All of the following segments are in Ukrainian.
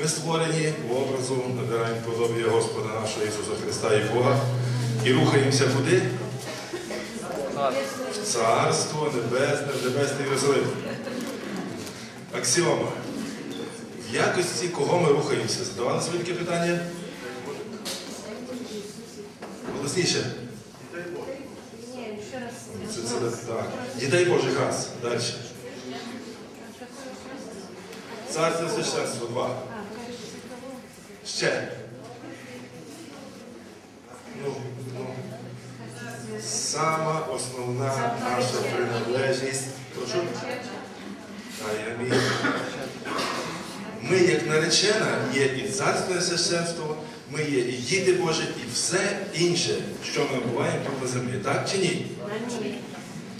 Ми створені в образу, набираємо подобія Господа нашого Ісуса Христа і Бога і рухаємося куди? В Царство Небесне, в Небесний Єрусалим. Аксіома. В якості кого ми рухаємося? Задавали собі таке питання? Голосніше. Це, це, так. Дітей Божих раз. Далі. Царство священство. Два. Ще. Ну, ну. Сама основна наша приналежність. Прошу. Ми, як наречена, є і царське священство, ми є і діти Божі, і все інше, що ми буваємо тут на землі. Так чи ні?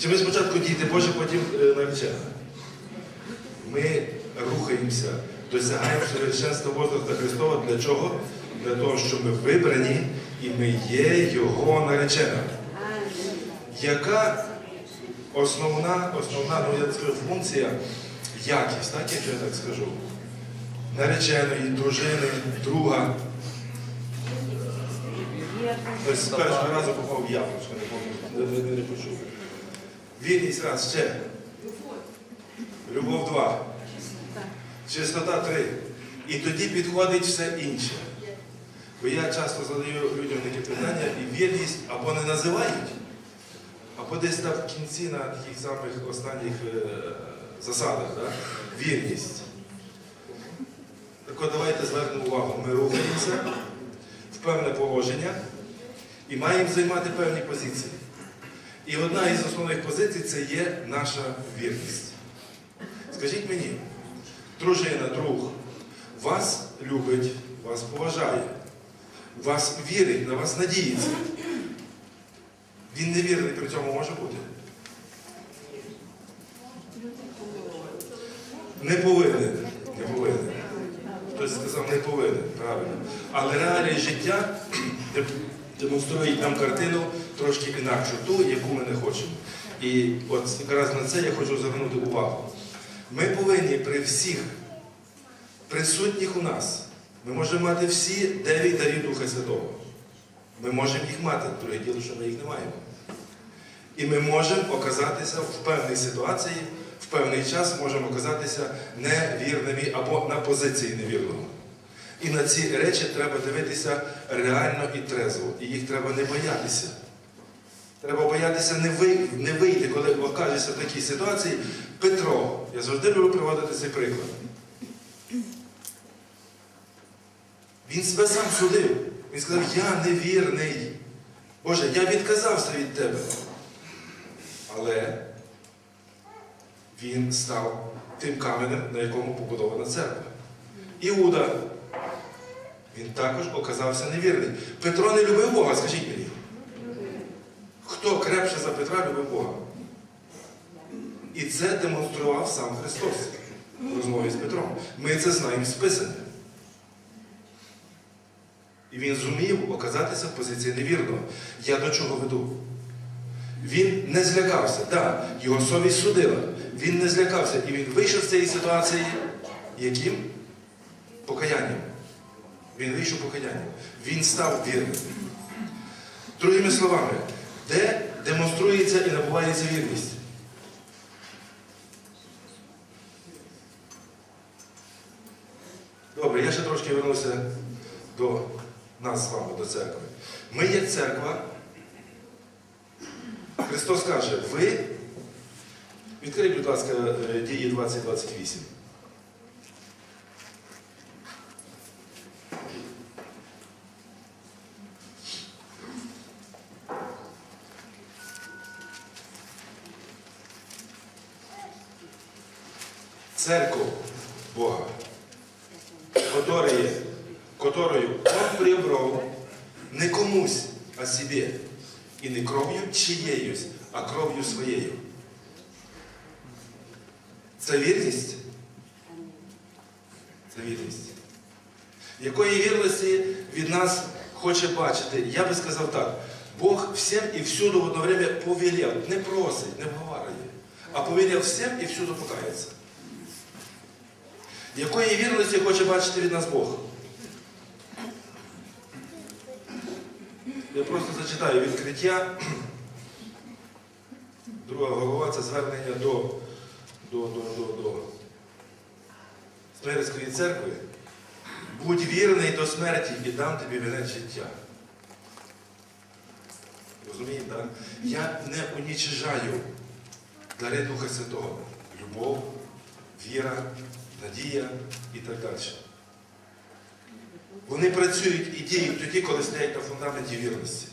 Чи ми спочатку діти Божі, потім е, наречена? Ми рухаємося, досягаємо совершенства возраста Христова. Для чого? Для того, що ми вибрані і ми є Його наречена. Яка основна, основна ну, я скажу, функція, якість, так, якщо я так скажу, нареченої, дружини, друга. З першого разу попав яблучко, не, не, не, не почув. Вірність раз, ще. Любов два. Чистота три. І тоді підходить все інше. Бо я часто задаю людям такі питання, і вірність або не називають, або десь там в кінці на таких самих останніх е, засадах. Да? Вірність. Так от давайте звернемо увагу. Ми рухаємося в певне положення і маємо займати певні позиції. І одна із основних позицій це є наша вірність. Скажіть мені, дружина, друг, вас любить, вас поважає, вас вірить, на вас надіється. Він невірний при цьому може бути. Не повинен. Не повинен. Хтось сказав, не повинен, правильно. Але реалії життя демонструють нам картину трошки інакшу, ту, яку ми не хочемо. І от якраз на це я хочу звернути увагу. Ми повинні при всіх присутніх у нас, ми можемо мати всі дев'ять дарів Духа Святого. Ми можемо їх мати, друге діло, що ми їх не маємо. І ми можемо оказатися в певній ситуації, в певний час можемо оказатися невірними або на позиції невірного. І на ці речі треба дивитися реально і трезво. І їх треба не боятися. Треба боятися не вийти, не вийти, коли окажешся в такій ситуації. Петро, я завжди люблю приводити цей приклад. Він себе сам судив. Він сказав, я невірний. Боже, я відказався від тебе. Але він став тим каменем, на якому побудована церква. Іуда, він також оказався невірний. Петро не любив Бога, скажіть мені. Хто крепше за Петра любив Бога? І це демонстрував сам Христос в розмові з Петром. Ми це знаємо з Писання. І він зумів оказатися в позиції невірного. Я до чого веду? Він не злякався. Так, да, його совість судила. Він не злякався. І він вийшов з цієї ситуації яким? Покаянням. Він вийшов покаянням. Він став вірним. Другими словами, де демонструється і набувається вірність? Добре, я ще трошки вернуся до нас з вами, до церкви. Ми є церква. Христос каже, ви, відкрий, будь ласка, е, дії 2028. Церковь Бога, которая, которую Он приобрел не комусь, а себе, і не кров'ю чиєюсь, а кров'ю своєю. Це вірність? Це вірність. Якої вірності від нас хоче бачити? Я би сказав так. Бог всім і всюду в одно время повелел, не просить, не вговарює, а повелел всім і всюду покається. Якої вірності хоче бачити від нас Бог? Я просто зачитаю відкриття. Друга голова це звернення до, до, до, до, до Смирської церкви. Будь вірний до смерті і дам тобі вінець життя. Розумієте, так? Я не унічижаю дари Духа Святого. Любов, віра, надія і так далі. Вони працюють і діють тоді, коли стоять на фундаменті вірності.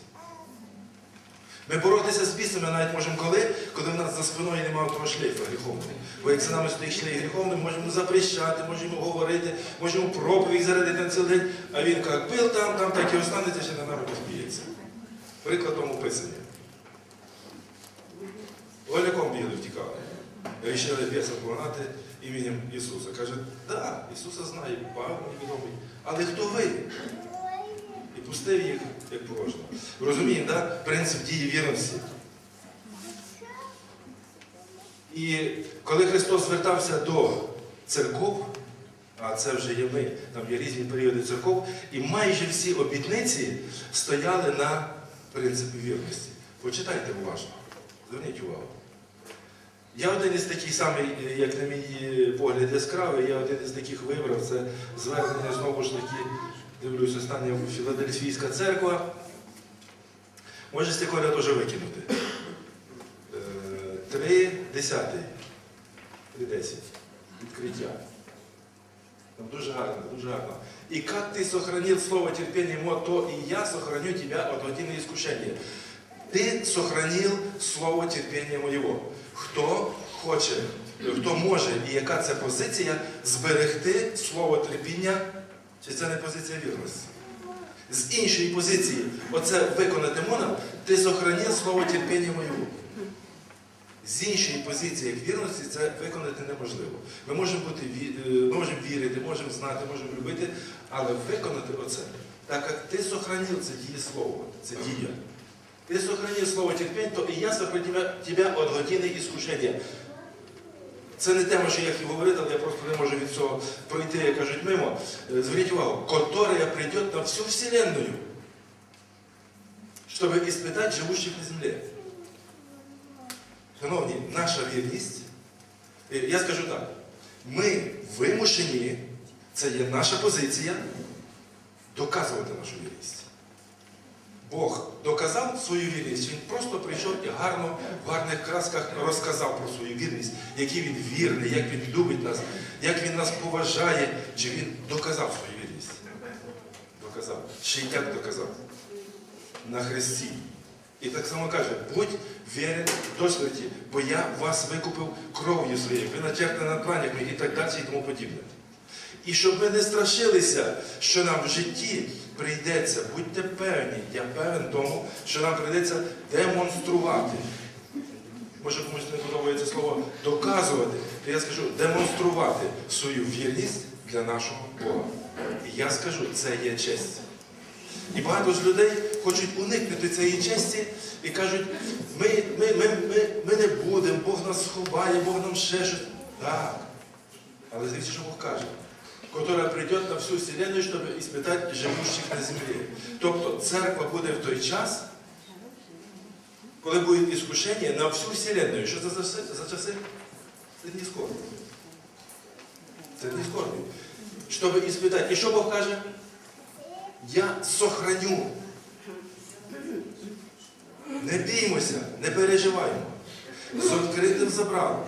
Ми боротися з бісами навіть можемо коли, коли в нас за спиною немає того шлейфа гріховного. Бо як за нами стоїть шлейф гріховний, можемо запрещати, можемо говорити, можемо проповідь зарядити цілий день, а він як пил там, там так і останеться, ще на нами розбіється. Приклад тому писання. Голяком бігли втікали. Рішили бісом погнати ім'ям Ісуса. Каже, так, Ісуса знає, Павло відомий. Але хто ви? І пустив їх, як порожньо. Розуміємо, да? принцип дії вірності. І коли Христос звертався до церков, а це вже є ми, там є різні періоди церков, і майже всі обітниці стояли на принципі вірності. Почитайте уважно, зверніть увагу. Я один із таких самий, як на мій погляд, яскравий, я один із таких вибрав, це звернення знову ж таки, дивлюсь, остання Філадельфійська церква. Може такого теж викинути. Е, Три десятий. Десять. Відкриття. Там дуже гарно, дуже гарно. И как ты сохранил слово терпения ему, то и я сохраню тебя от годины искушения. Ти сохранив слово терпіння моєго. Хто хоче, хто може і яка це позиція зберегти слово терпіння, чи це не позиція вірності? З іншої позиції, оце виконати можна, ти сохранив слово терпіння моєго. З іншої позиції, як вірності, це виконати неможливо. Ми можемо бути е, ми можемо вірити, можемо знати, можемо любити, але виконати оце, так як ти сохранив це дієслово, це дія. Ты сохранил слово терпіння, то і я сохраню тебе от години іскушення. Це не тема, що я хотів говорити, але я просто не можу від цього пройти, як кажуть, мимо. Зверніть увагу, которая прийде на всю Вселенную, щоб іспитати живущих на землі. Шановні, наша вірність, е, я скажу так, ми вимушені, це є наша позиція, доказувати нашу вірність. Бог доказав свою вірність, він просто прийшов і гарно в гарних красках розказав про свою вірність, який він вірний, як він любить нас, як він нас поважає, чи він доказав свою вірність. Доказав. Ще й як доказав? На хресті. І так само каже, будь вірен до смерті, бо я вас викупив кров'ю своєю, ви начерпне на планях і так далі і тому подібне. І щоб ми не страшилися, що нам в житті прийдеться, будьте певні, я певен тому, що нам прийдеться демонструвати. Може комусь не подобається слово доказувати, то я скажу демонструвати свою вірність для нашого Бога. І я скажу, це є честь. І багато з людей хочуть уникнути цієї честі і кажуть, ми, ми, ми, ми, ми не будемо, Бог нас сховає, Бог нам ще щось. Так. Але дивіться, що Бог каже, которая прийде на всю вселенную, щоб іспитати живущих на землі. Тобто церква буде в той час, коли буде іскушення на всю вселенную. Що це за, за часи? Це не скоро. Це не скоро. Щоб іспитати. І що Бог каже? Я сохраню. Не біймося, не переживаємо. З відкритим забралом.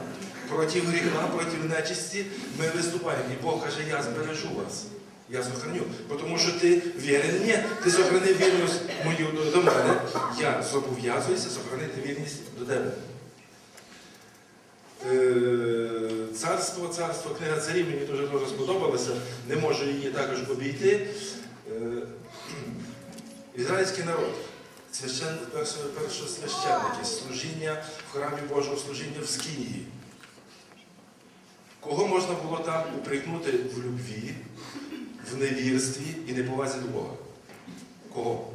Проти гріха, проти нечисті ми виступаємо. І Бог каже, я збережу вас. Я сохраню. Тому що ти вірен мені, ти сохранив вірність мою до, до мене. Я зобов'язуюся сохранити вірність до тебе. Е, Царство, царство, книга царів мені дуже дуже сподобалося. Не можу її також обійти. Е, Ізраїльський народ, священ, першосвященники, служіння в храмі Божого, служіння в Скинії. Кого можна було там упрекнути в любві, в невірстві і неповазі до Бога? Кого?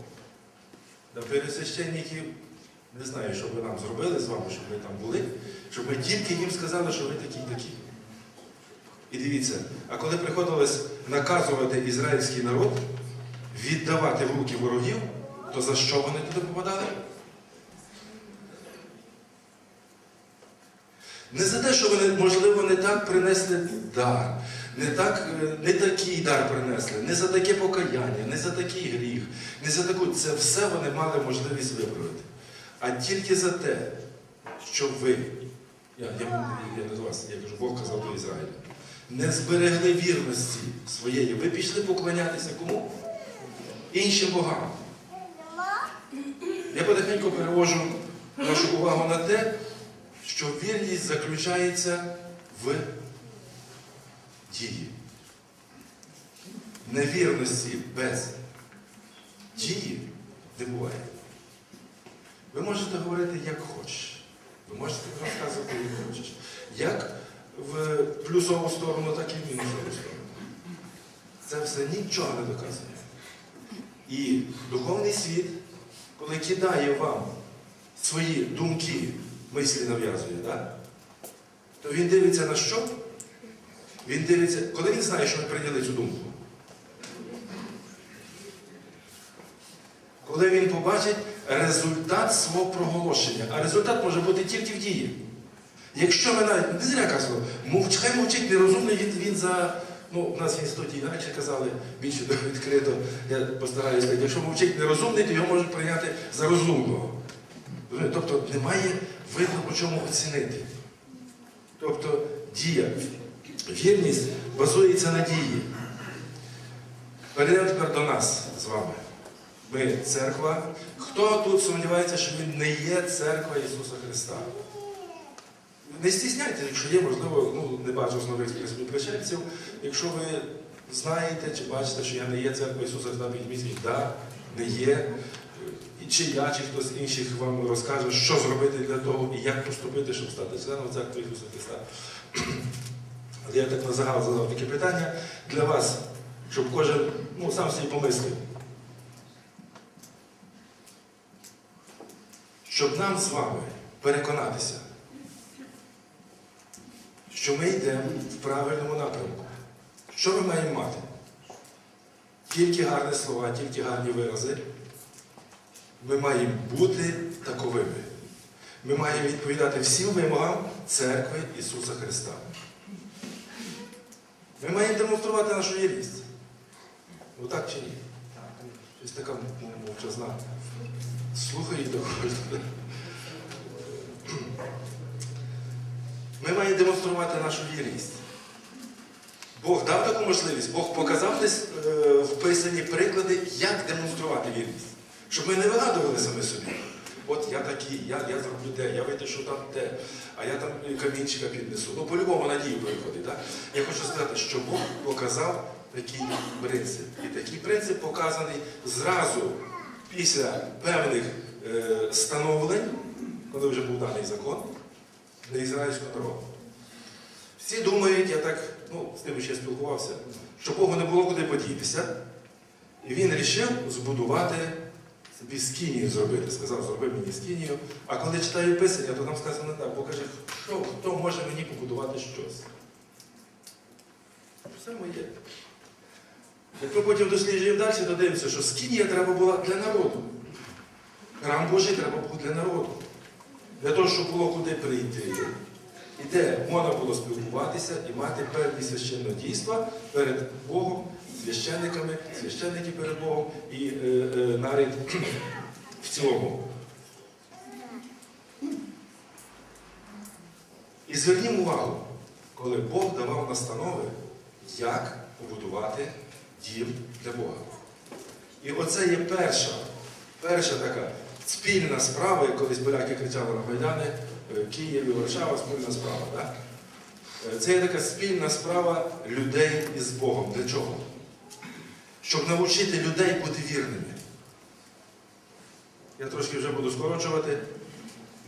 Та пересвященників, не знаю, що ви нам зробили з вами, щоб ви там були, щоб ми тільки їм сказали, що ви такі і такі. І дивіться, а коли приходилось наказувати ізраїльський народ віддавати в руки ворогів, то за що вони туди попадали? Не за те, що вони, можливо, не так принесли дар, не, так, е, не такий дар принесли, не за таке покаяння, не за такий гріх, не за таку. Це все вони мали можливість виправити. А тільки за те, що ви, я, я, я не вас, я кажу, Бог казав до Ізраїля, не зберегли вірності своєї. Ви пішли поклонятися кому? Іншим богам. Я потихеньку перевожу нашу увагу на те, що вірність заключається в дії. Невірності без дії не буває. Ви можете говорити як хочеш. Ви можете розказувати як хочеш. Як в плюсову сторону, так і в мінусову сторону. Це все нічого не доказує. І духовний світ, коли кидає вам свої думки, мислі нав'язує, так? то він дивиться на що? Він дивиться, коли він знає, що ви прийняли цю думку. Коли він побачить результат свого проголошення. А результат може бути тільки в дії. Якщо ми навіть не зря казали, мовч, хай мовчить нерозумний, він, він за. Ну, у нас в інституті інакше казали більше відкрито, я постараюся якщо мовчить нерозумний, то його можуть прийняти за розумного. Розумієте? Тобто немає видно по чому оцінити. Тобто дія, вірність базується на дії. Перейдемо тепер до нас з вами. Ми церква. Хто тут сумнівається, що він не є церква Ісуса Христа? Не стісняйте, якщо є, можливо, ну, не бачу нових причепців. Якщо ви знаєте чи бачите, що я не є церква Ісуса Христа, підмісніть, так, не є. Чи я, чи хтось інших вам розкаже, що зробити для того і як поступити, щоб стати членом церкви Ісуса Христа. Але я так на загал задав таке питання для вас, щоб кожен ну, сам собі помислив. Щоб нам з вами переконатися, що ми йдемо в правильному напрямку. Що ми маємо мати? Тільки гарні слова, тільки гарні вирази. Ми маємо бути таковими. Ми маємо відповідати всім вимогам церкви Ісуса Христа. Ми маємо демонструвати нашу єрність. Ну так чи ні? Щось така мовчазна. Слухай і. Ми маємо демонструвати нашу вірність. Бог дав таку можливість, Бог показав десь е, в писанні приклади, як демонструвати вірність. Щоб ми не вигадували самі собі. От я такий, я, я зроблю те, я витишу там те, а я там камінчика піднесу. Ну, по-любому надію приходить. Так? Я хочу сказати, що Бог показав такий принцип. І такий принцип показаний зразу після певних е, становлень, коли вже був даний закон, для ізраїльського народу. Всі думають, я так, ну, з тим ще спілкувався, що Богу не було куди подітися. І він вирішив збудувати собі скинію зробити. Сказав, зроби мені скинію. А коли читаю писання, то там сказано так, Бог каже, що, хто може мені побудувати щось? Все моє. Як ми потім досліджуємо далі, то дивимося, що скинія треба була для народу. Храм Божий треба був для народу. Для того, щоб було куди прийти. І де можна було спілкуватися і мати певні священні дійства перед Богом, священниками, священники перед Богом і е, е, нарід в цілому. І звернімо увагу, коли Бог давав настанови, як побудувати дім для Бога. І оце є перша, перша така спільна справа, як колись поляки кричали на Майдани, е, Київ і Варшава спільна справа. Так? Е, Це є така спільна справа людей із Богом. Для чого? Щоб навчити людей бути вірними. Я трошки вже буду скорочувати.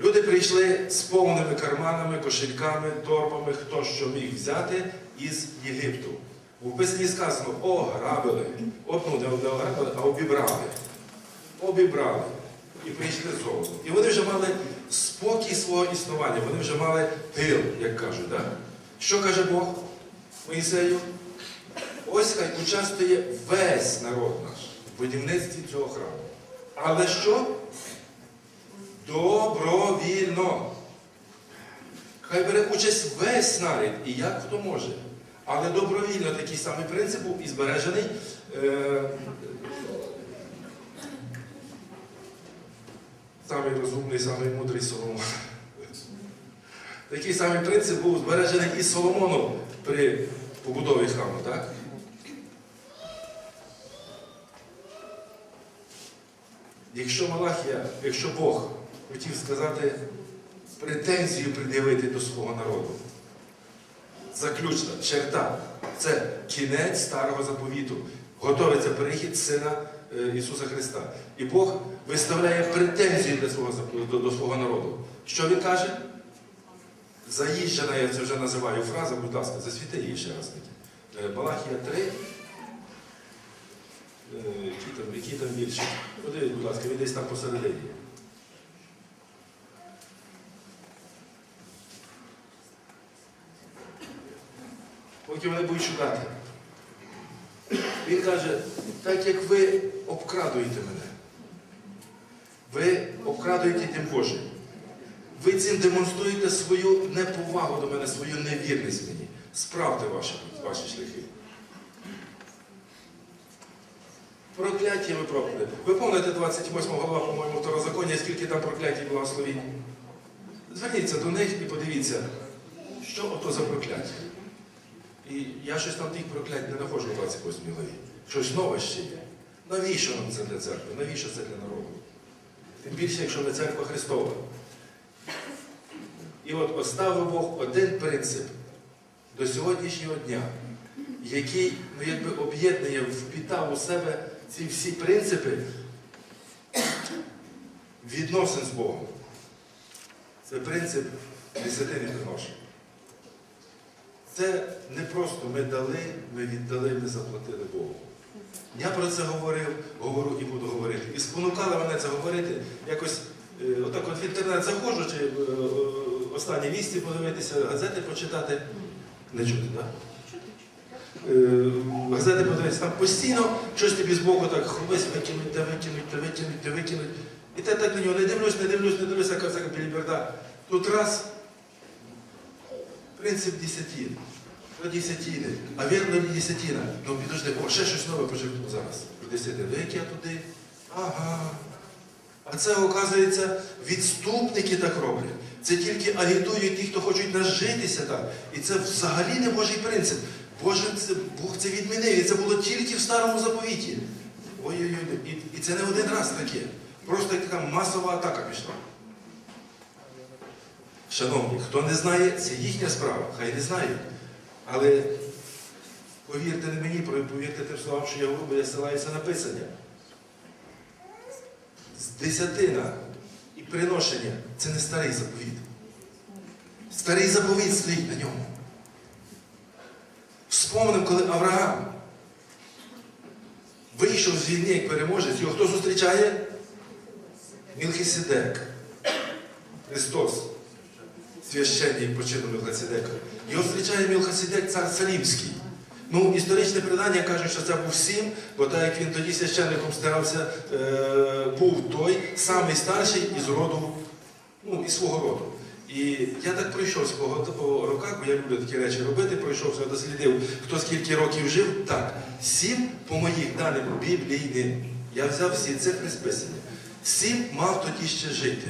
Люди прийшли з повними карманами, кошельками, торбами, хто що міг взяти із Єгипту. У Писанні сказано, ограбили. От, ну, не ограбили, а обібрали. Обібрали. І прийшли золото. І вони вже мали спокій свого існування, вони вже мали тил, як кажуть. Так? Що каже Бог? Моїсею, ось хай участвує весь народ наш в будівництві цього храму. Але що? Добровільно. Хай бере участь весь народ, і як хто може. Але добровільно такий самий принцип був і збережений. Е, самий розумний, самий мудрий Соломон. Такий самий принцип був збережений і Соломоном при побудові храму, так? Якщо Малахія, якщо Бог хотів сказати претензію пред'явити до свого народу, заключна черта це кінець старого заповіту. Готовиться перехід Сина е, Ісуса Христа. І Бог виставляє претензію для свого, до, до свого народу. Що він каже? Заїжджена, я це вже називаю фраза, будь ласка, засвіти її ще раз. Е, Малахія 3. Е, Які там, які там вірші? Подивіть, будь ласка, він десь там посередині. Поки вони будуть шукати. Він каже, так як ви обкрадуєте мене, ви обкрадуєте Дім Божий. Ви цим демонструєте свою неповагу до мене, свою невірність мені. Справте ваші, ваші шляхи. Прокляття ви. Ви пам'ятаєте 28 голова, по-моєму, второзаконня, скільки там прокляття і благословінь? Зверніться до них і подивіться, що ото за прокляття. І я щось там тих проклять не знаходжу в 28 главі. Щось нове ще є. Навіщо нам це для церкви? Навіщо це для народу? Тим більше, якщо не церква Христова. І от оставив Бог один принцип до сьогоднішнього дня, який ну, якби об'єднує, впітав у себе ці всі принципи відносин з Богом. Це принцип десятини приношень. Це не просто ми дали, ми віддали, ми заплатили Богу. Я про це говорив, говорю і буду говорити. І спонукало мене це говорити. Якось е, отак от в інтернет заходжу, чи е, е, останні вісті подивитися, газети почитати. Не чути, так? Газети подивитися, там постійно щось тобі з боку так ховись, викинуть, та викинуть, та викинуть, та викинуть. І ти так на нього не дивлюсь, не дивлюсь, не дивлюсь, яка всяка біліберда. Тут раз принцип десятин. Про десятини. А вірно не десятина. Ну підожди, о, ще щось нове почерпну зараз. Про десятини. Ну як я туди? Ага. А це, оказується, відступники так роблять. Це тільки агітують ті, хто хочуть нажитися так. І це взагалі не Божий принцип. Боже, це, Бог це відмінив. І це було тільки в старому заповіті. Ой-ой-ой, і, і це не один раз таке. Просто така масова атака пішла. Шановні, хто не знає, це їхня справа, хай не знають. Але повірте не мені, повірте тим словам, що я говорю, бо я ссилаюся на Писання. З Десятина і приношення це не старий заповіт. Старий заповіт стоїть на ньому. Вспомнимо, коли Авраам вийшов з війни як переможець, його хто зустрічає? Мілхісідек. Христос священник по чину Мілхасідека. Його зустрічає Мілхасідек цар Салімський. Ну, історичне предання каже, що це був сім, бо так як він тоді священником старався, е, був той самий старший із роду, ну, із свого роду. І я так пройшовся по, роках, бо я люблю такі речі робити, пройшовся, дослідив, хто скільки років жив. Так, сім, по моїх даних біблійним, я взяв всі цифри списані. Сім мав тоді ще жити.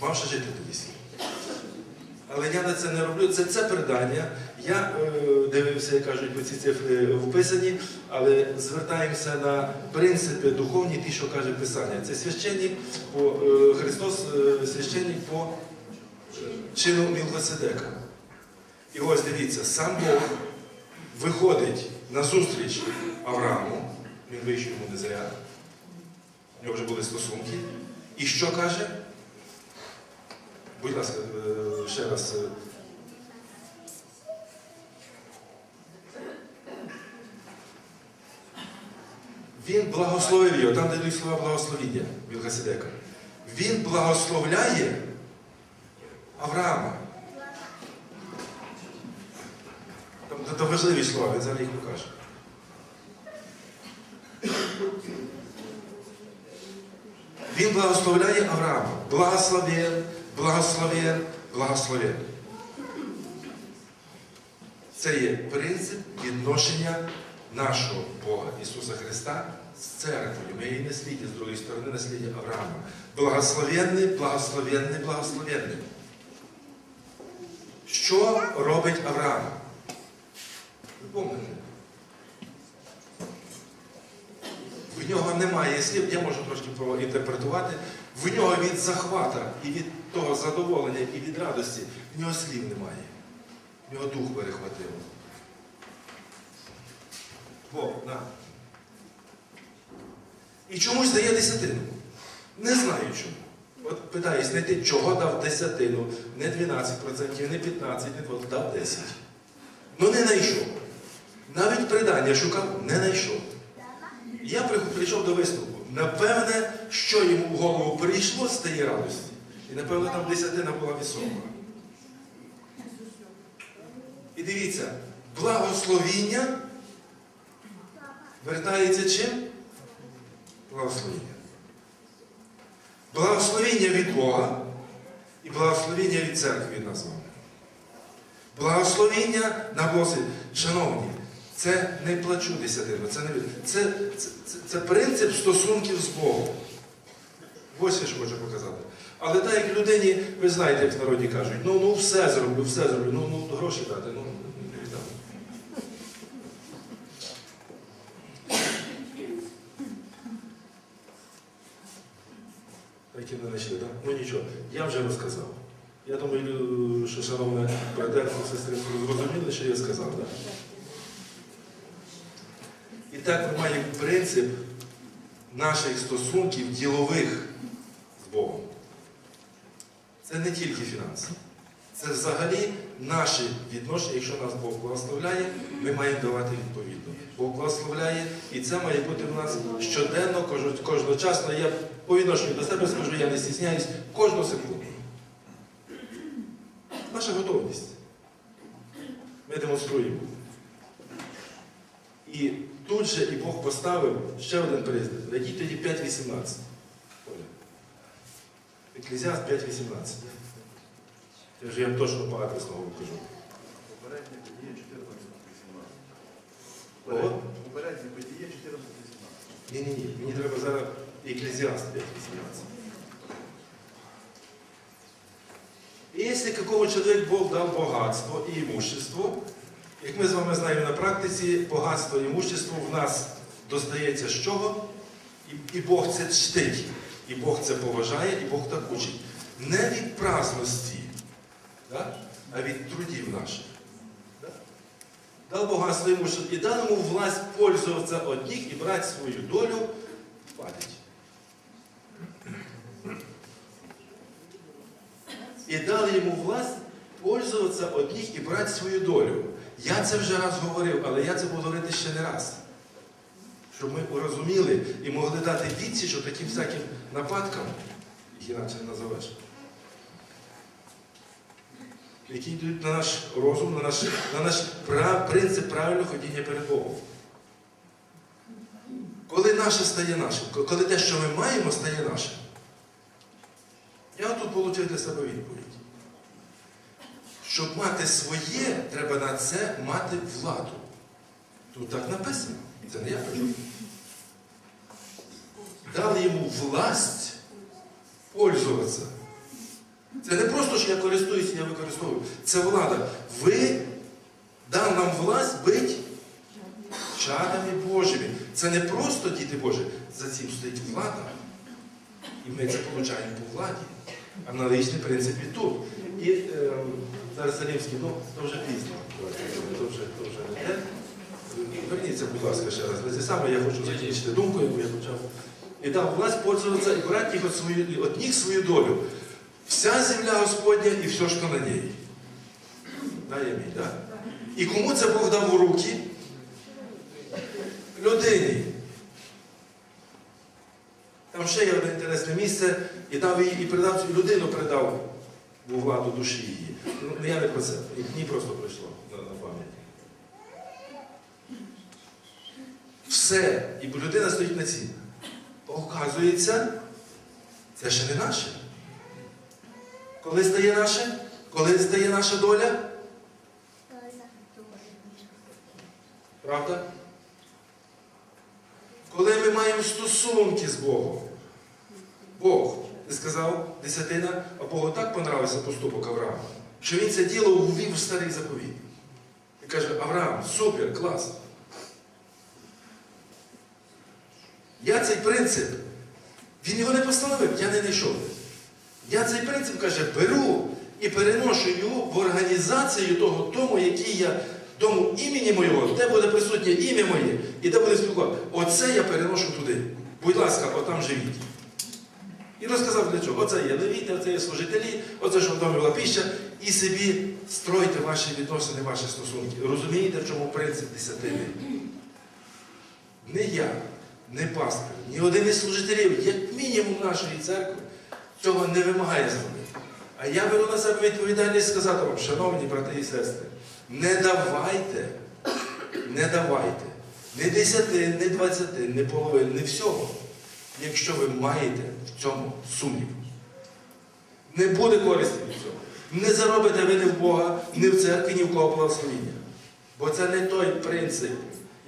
Мав ще жити тоді сім. Але я на це не роблю. Це це передання. Я е, дивився, як кажуть, ці цифри вписані, але звертаємося на принципи духовні, ті, що каже Писання. Це священник по е, Христос, е, священник по е, чину Мілхоседека. І ось дивіться, сам Бог виходить на зустріч Аврааму. Він вийшов йому не зря. У нього вже були стосунки. І що каже? Будь ласка, е, ще раз. Він благословив його, там йдуть слова благословіння Мілхасидека. Він благословляє Авраама. важливі слова, він зараз їх покаже. Він благословляє Авраама. Благословен, благословен, благословен. Це є принцип відношення нашого Бога Ісуса Христа з церквою. Ми її наслідні, з другої сторони, наслідя Авраама. Благословенний, благословенний, благословенний. Що робить Авраам? Ви помните? В нього немає слів, я можу трошки проінтерпретувати. В нього від захвата і від того задоволення, і від радості, в нього слів немає. В нього дух перехватило. Бог, на. І чомусь дає десятину. Не знаю чому. От питаюсь знайти, чого дав десятину. Не 12%, не 15%, не 20%, дав 10%. Ну не знайшов. Навіть придання шукав, не знайшов. Я прийшов до висновку. Напевне, що йому в голову прийшло з тієї радості. І напевно там десятина була висока. І дивіться, благословіння вертається чим? Благословіння. Благословіння від Бога і благословіння від церкви від нас. Благословіння на благословіння. Шановні, це не плачу десятину, це не це, це, це, це принцип стосунків з Богом. Ось я що хочу показати. Але так як людині, ви знаєте, як в народі кажуть, ну ну все зроблю, все зроблю, ну, ну гроші дати, ну не віддам. Так і не знайшли, так? Ну нічого, я вже розказав. Я думаю, що шановне братерство, сестринство, зрозуміли, що я сказав, так? І так ми маємо принцип наших стосунків ділових з Богом. Це не тільки фінанси. Це взагалі наші відношення, якщо нас Бог благословляє, ми маємо давати відповідно. Бог благословляє, і це має бути в нас щоденно, кожночасно. Я по відношенню до себе скажу, я не стісняюсь кожну секунду. Наша готовність. Ми демонструємо. І тут же і Бог поставив ще один приклад. Найдіть тоді 5.18. Оля. Еклезіаст 5.18. Я вже я точно по адресу кажу. Попереднє подіє 14-18. Кого? Попереднє подіє 14-18. Ні-ні-ні, мені треба зараз Екклезіаст 5.18. И если какому человек Бог дал богатство и имущество, як ми з вами знаємо на практиці, багатство і имущество в нас достається з чого? І, і Бог це чтить, і Бог це поважає, і Бог так учить. Не від праздності, да? а від трудів наших. Да? Дал богатство и дал ему власть пользоваться от них и брать свою долю в. І дали йому власть пользуватися од них і брати свою долю. Я це вже раз говорив, але я це буду говорити ще не раз. Щоб ми розуміли і могли дати відсіч таким всяким нападкам, їх інакше не називаєш, які йдуть на наш розум, на наш, на наш прав- принцип правильного ходіння перед Богом. Коли наше стає нашим, коли те, що ми маємо, стає нашим. Я тут отримав для себе відповідь. Щоб мати своє, треба на це мати владу. Тут так написано. Це не я кажу. Дали йому власть пользуватися. Це не просто, що я користуюся, я використовую. Це влада. Ви дав нам власть бити чадами Божими. Це не просто діти Божі, за цим стоїть влада. І ми це отримуємо по владі. Аналогічний принцип і тут. І е, зараз Салівський, ну, то вже пізно. То вже, то вже не те. Верніться, будь ласка, ще раз. Це саме я хочу закінчити думку, яку я почав. І дав власть пользуватися і брати їх от, свою, от них свою долю. Вся земля Господня і все, що на ній. Дай мій, так? І кому це Бог дав у руки? Людині. Там ще є одне інтересне місце, і дав її, і передав цю людину передав в владу душі її. Ну, ну, Я не про це. Мені просто прийшло на, на пам'ять. Все. І людина стоїть на цій. Оказується, це ще не наше. Коли стає наше? Коли стає наша доля? Правда? Коли ми маємо стосунки з Богом. Бог, ти сказав, десятина, а Богу так понравився поступок Авраама, що він це діло ввів в старий заповіт. І каже, Авраам, супер, клас. Я цей принцип, він його не постановив, я не знайшов. Я цей принцип, каже, беру і переношу його в організацію того дому, який я, дому імені моєго, де буде присутнє ім'я моє, і де буде спілкувати. Оце я переношу туди. Будь ласка, отам живіть. І розказав для чого. Оце є левіти, оце є служителі, оце що в домі була піща, і собі стройте ваші відносини, ваші стосунки. Розумієте, в чому принцип десятини? Не я, не пастор, ні один із служителів, як мінімум нашої церкви, цього не вимагає зробити. А я беру на себе відповідальність сказати вам, шановні брати і сестри, не давайте, не давайте не десяти, не двадцяти, не половини, не всього, якщо ви маєте в цьому сумнів. Не буде користі від цього. Не заробите ви ні в Бога, ні в церкві, ні в кого благословіння. Бо це не той принцип.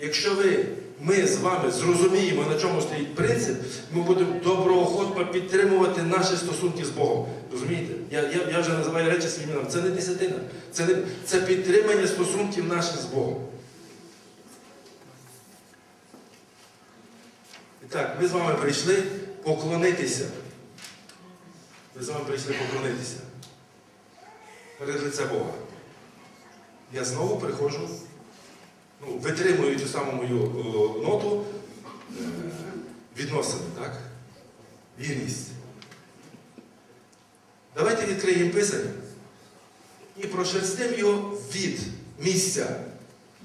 Якщо ви, ми з вами зрозуміємо, на чому стоїть принцип, ми будемо доброохотно підтримувати наші стосунки з Богом. Розумієте? Я, я, я вже називаю речі своїм іменем. Це не десятина. Це, не, це підтримання стосунків наших з Богом. І так, ми з вами прийшли поклонитися. Ми з вами прийшли поклонитися перед лице Бога. Я знову приходжу, ну, витримую ту саму мою о, ноту е, відносини, так? Вірність. Давайте відкриємо Писання і прошерстимо його від місця,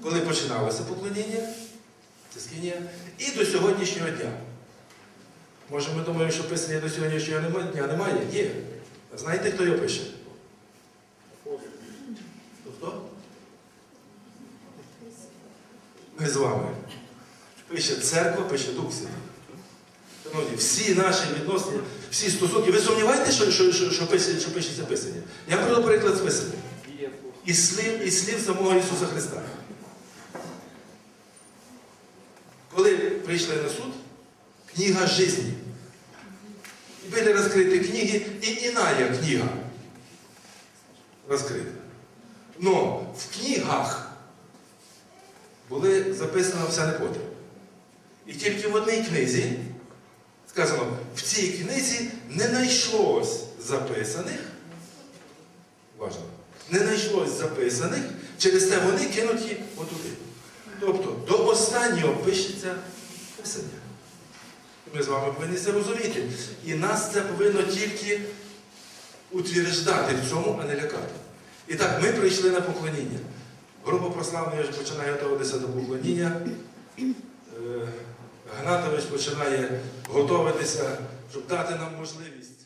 коли починалося поклоніння, це скиня, і до сьогоднішнього дня. Може, ми думаємо, що писання до сьогоднішнього дня немає? Є. Знаєте, хто його пише? Хто хто? Ми з вами. Пише церква, пише Дух Святий. Шановні, всі наші відносини, всі стосунки. Ви сумніваєте, що, що, що, що, пише, що пишеться писання? Я беру приклад з писання. Із слів, із слів самого Ісуса Христа. Коли прийшли на суд, книга житті. І були розкриті книги, і іная книга розкрита. Но в книгах були записано все непотріб. І тільки в одній книзі сказано, в цій книзі не знайшлось записаних, важно, не знайшлось записаних, через те вони кинуті отуди. Тобто до останнього пишеться писання. Ми з вами повинні це розуміти. І нас це повинно тільки утверждати в цьому, а не лякати. І так, ми прийшли на поклоніння. Група прославлення починає готуватися до поклоніння. Е, Гнатович починає готуватися, щоб дати нам можливість.